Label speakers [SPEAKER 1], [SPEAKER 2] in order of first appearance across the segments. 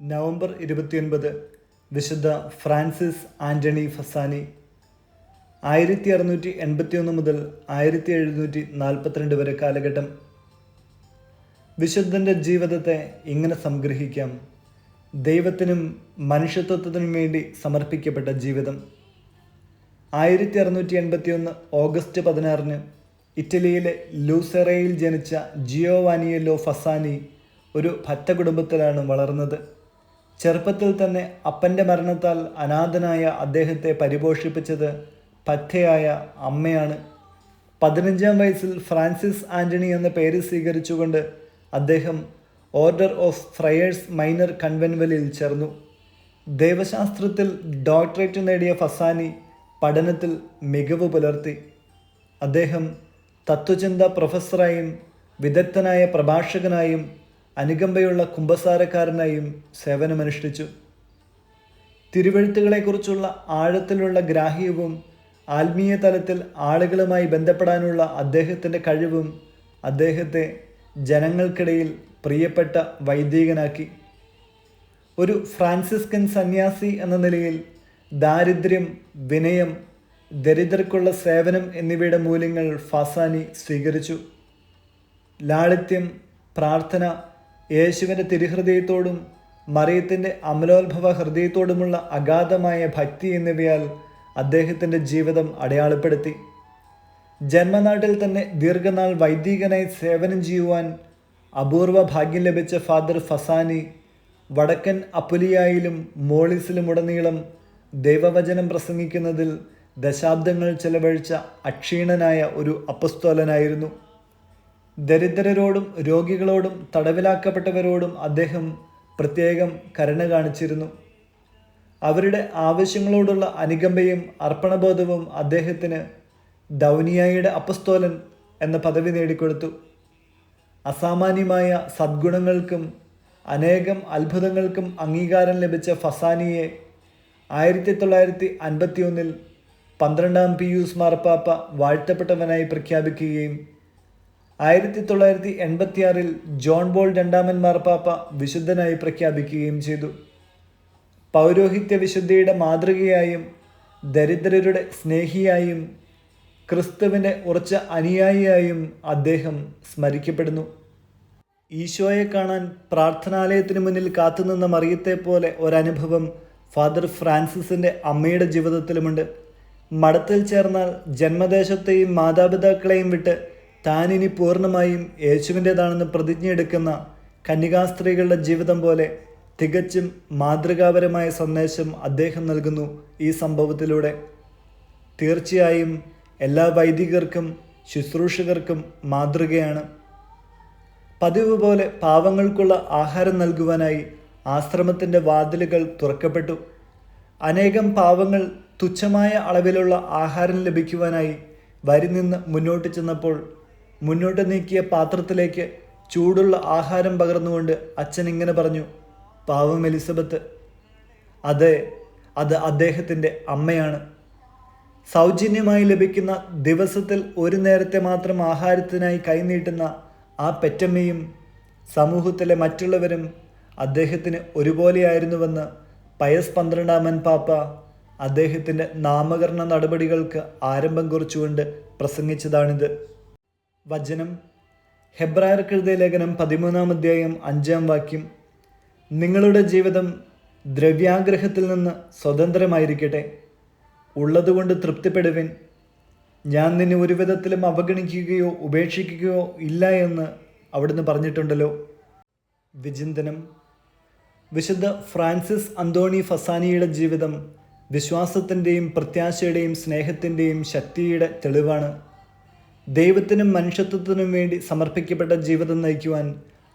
[SPEAKER 1] November ഇരുപത്തിയൊൻപത് വിശുദ്ധ Francis Antony ഫസാനി ആയിരത്തി അറുന്നൂറ്റി എൺപത്തി ഒന്ന് മുതൽ ആയിരത്തി എഴുന്നൂറ്റി നാൽപ്പത്തിരണ്ട് വരെ കാലഘട്ടം. വിശുദ്ധന്റെ ജീവിതത്തെ ഇങ്ങനെ സംഗ്രഹിക്കാം. ദൈവത്തിനും മനുഷ്യത്വത്തിനും വേണ്ടി സമർപ്പിക്കപ്പെട്ട ജീവിതം. ആയിരത്തി അറുന്നൂറ്റി എൺപത്തി ഒന്ന് ഓഗസ്റ്റ് പതിനാറിന് ഇറ്റലിയിലെ ലൂസെറയിൽ ജനിച്ച ജിയോവാനിയല്ലോ ഫസാനി ഒരു ഭറ്റ കുടുംബത്തിലാണ് വളർന്നത്. ചെറുപ്പത്തിൽ തന്നെ അപ്പന്റെ മരണത്താൽ അനാഥനായ അദ്ദേഹത്തെ പരിപോഷിപ്പിച്ചത് പറ്റയായ അമ്മയാണ്. പതിനഞ്ചാം വയസ്സിൽ ഫ്രാൻസിസ് ആന്റണി എന്ന പേര് സ്വീകരിച്ചുകൊണ്ട് അദ്ദേഹം ഓർഡർ ഓഫ് ഫ്രയേഴ്സ് മൈനർ കൺവെൻവലിൽ ചേർന്നു. ദൈവശാസ്ത്രത്തിൽ ഡോക്ടറേറ്റ് നേടിയ ഫസാനി പഠനത്തിൽ മികവ് പുലർത്തി. അദ്ദേഹം തത്വചിന്ത പ്രൊഫസറായും വിദഗ്ധനായ പ്രഭാഷകനായും അനുകമ്പയുള്ള കുമ്പസാരക്കാരനായും സേവനമനുഷ്ഠിച്ചു. തിരുവഴുത്തുകളെക്കുറിച്ചുള്ള ആഴത്തിലുള്ള ഗ്രാഹ്യവും ആത്മീയ തലത്തിൽ ആളുകളുമായി ബന്ധപ്പെടാനുള്ള അദ്ദേഹത്തിന്റെ കഴിവും അദ്ദേഹത്തെ ജനങ്ങൾക്കിടയിൽ പ്രിയപ്പെട്ട വൈദികനാക്കി. ഒരു ഫ്രാൻസിസ്കൻ സന്യാസി എന്ന നിലയിൽ ദാരിദ്ര്യം വിനയം ദരിദ്രർക്കുള്ള സേവനം എന്നിവയുടെ മൂല്യങ്ങൾ ഫാസാനി സ്വീകരിച്ചു. ലാളിത്യം പ്രാർത്ഥന യേശുവിന്റെ തിരുഹൃദയത്തോടും മറിയത്തിന്റെ അമലോത്ഭവ ഹൃദയത്തോടുമുള്ള അഗാധമായ ഭക്തി എന്നിവയാൽ അദ്ദേഹത്തിന്റെ ജീവിതം അടയാളപ്പെടുത്തി. ജന്മനാട്ടിൽ തന്നെ ദീർഘനാൾ വൈദികനായി സേവനം ചെയ്യുവാൻ അപൂർവ ഭാഗ്യം ലഭിച്ച ഫാദർ ഫസാനി വടക്കൻ അപ്പുലിയായിലും മോളിസിലും ഉടനീളം ദൈവവചനം പ്രസംഗിക്കുന്നതിൽ ദശാബ്ദങ്ങൾ ചെലവഴിച്ച അക്ഷീണനായ ഒരു അപ്പസ്തോലനായിരുന്നു. ദരിദ്രരോടും രോഗികളോടും തടവിലാക്കപ്പെട്ടവരോടും അദ്ദേഹം പ്രത്യേകം കരുണ കാണിച്ചിരുന്നു. അവരുടെ ആവശ്യങ്ങളോടുള്ള അനുകമ്പയും അർപ്പണബോധവും അദ്ദേഹത്തിന് ദൗനിയായുടെ അപ്പസ്തോലൻ എന്ന പദവി നേടിക്കൊടുത്തു. അസാമാന്യമായ സദ്ഗുണങ്ങൾക്കും അനേകം അത്ഭുതങ്ങൾക്കും അംഗീകാരം ലഭിച്ച ഫസാനിയെ ആയിരത്തി തൊള്ളായിരത്തി അൻപത്തി ഒന്നിൽ പന്ത്രണ്ടാം പിയൂസ് മാർപ്പാപ്പ വാഴ്ത്തപ്പെട്ടവനായി പ്രഖ്യാപിക്കുകയും ആയിരത്തി തൊള്ളായിരത്തി എൺപത്തിയാറിൽ ജോൺ ബോൾ രണ്ടാമൻ മാർപ്പാപ്പ വിശുദ്ധനായി പ്രഖ്യാപിക്കുകയും ചെയ്തു. പൗരോഹിത്യ വിശുദ്ധിയുടെ മാതൃകയായും ദരിദ്രരുടെ സ്നേഹിയായും ക്രിസ്തുവിന്റെ ഉറച്ച അനുയായിയായും അദ്ദേഹം സ്മരിക്കപ്പെടുന്നു. ഈശോയെ കാണാൻ പ്രാർത്ഥനാലയത്തിന് മുന്നിൽ കാത്തുനിന്ന മറിയത്തെ പോലെ ഒരനുഭവം ഫാദർ ഫ്രാൻസിസിന്റെ അമ്മയുടെ ജീവിതത്തിലുമുണ്ട്. മഠത്തിൽ ചേർന്നാൽ ജന്മദേശത്തെയും മാതാപിതാക്കളെയും വിട്ട് താനിനി പൂർണമായും യേശുവിന്റേതാണെന്ന് പ്രതിജ്ഞയെടുക്കുന്ന കന്യകാസ്ത്രീകളുടെ ജീവിതം പോലെ തികച്ചും മാതൃകാപരമായ സന്ദേശം അദ്ദേഹം നൽകുന്നു ഈ സംഭവത്തിലൂടെ. തീർച്ചയായും എല്ലാ വൈദികർക്കും ശുശ്രൂഷകർക്കും മാതൃകയാണ്. പതിവ് പോലെ പാവങ്ങൾക്കുള്ള ആഹാരം നൽകുവാനായി ആശ്രമത്തിന്റെ വാതിലുകൾ തുറക്കപ്പെട്ടു. അനേകം പാവങ്ങൾ തുച്ഛമായ അളവിലുള്ള ആഹാരം ലഭിക്കുവാനായി വരി നിന്ന് മുന്നോട്ട് ചെന്നപ്പോൾ മുന്നോട്ട് നീക്കിയ പാത്രത്തിലേക്ക് ചൂടുള്ള ആഹാരം പകർന്നുകൊണ്ട് അച്ഛൻ ഇങ്ങനെ പറഞ്ഞു പാവം എലിസബത്ത് അതെ അത് അദ്ദേഹത്തിന്റെ അമ്മയാണ്. സൗജന്യമായി ലഭിക്കുന്ന ദിവസത്തിൽ ഒരു നേരത്തെ മാത്രം ആഹാരത്തിനായി കൈനീട്ടുന്ന ആ പെറ്റമ്മയും സമൂഹത്തിലെ മറ്റുള്ളവരും അദ്ദേഹത്തിന് ഒരുപോലെയായിരുന്നുവെന്ന് പയസ് പന്ത്രണ്ടാമൻ പാപ്പ അദ്ദേഹത്തിന്റെ നാമകരണ നടപടികൾക്ക് ആരംഭം കുറിച്ചുകൊണ്ട് പ്രസംഗിച്ചതാണിത്. വചനം. ഹെബ്രായർക്കെഴുതിയ ലേഖനം പതിമൂന്നാം അധ്യായം അഞ്ചാം വാക്യം. നിങ്ങളുടെ ജീവിതം ദ്രവ്യാഗ്രഹത്തിൽ നിന്ന് സ്വതന്ത്രമായിരിക്കട്ടെ. ഉള്ളതുകൊണ്ട് തൃപ്തിപ്പെടുവിൻ. ഞാൻ നിന്നെ ഒരു വിധത്തിലും അവഗണിക്കുകയോ ഉപേക്ഷിക്കുകയോ ഇല്ല എന്ന് അവിടുന്ന് പറഞ്ഞിട്ടുണ്ടല്ലോ. വിചിന്തനം. വിശുദ്ധ ഫ്രാൻസിസ് അന്തോണി ഫസാനിയുടെ ജീവിതം വിശ്വാസത്തിന്റെയും പ്രത്യാശയുടെയും സ്നേഹത്തിന്റെയും ശക്തിയുടെ തെളിവാണ്. ദൈവത്തിനും മനുഷ്യത്വത്തിനും വേണ്ടി സമർപ്പിക്കപ്പെട്ട ജീവിതം നയിക്കുവാൻ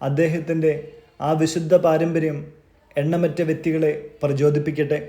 [SPEAKER 1] അദ്ദേഹത്തിന്റെ ആ വിശുദ്ധ പാരമ്പര്യം എണ്ണമറ്റ വ്യക്തികളെ പ്രചോദിപ്പിക്കട്ടെ.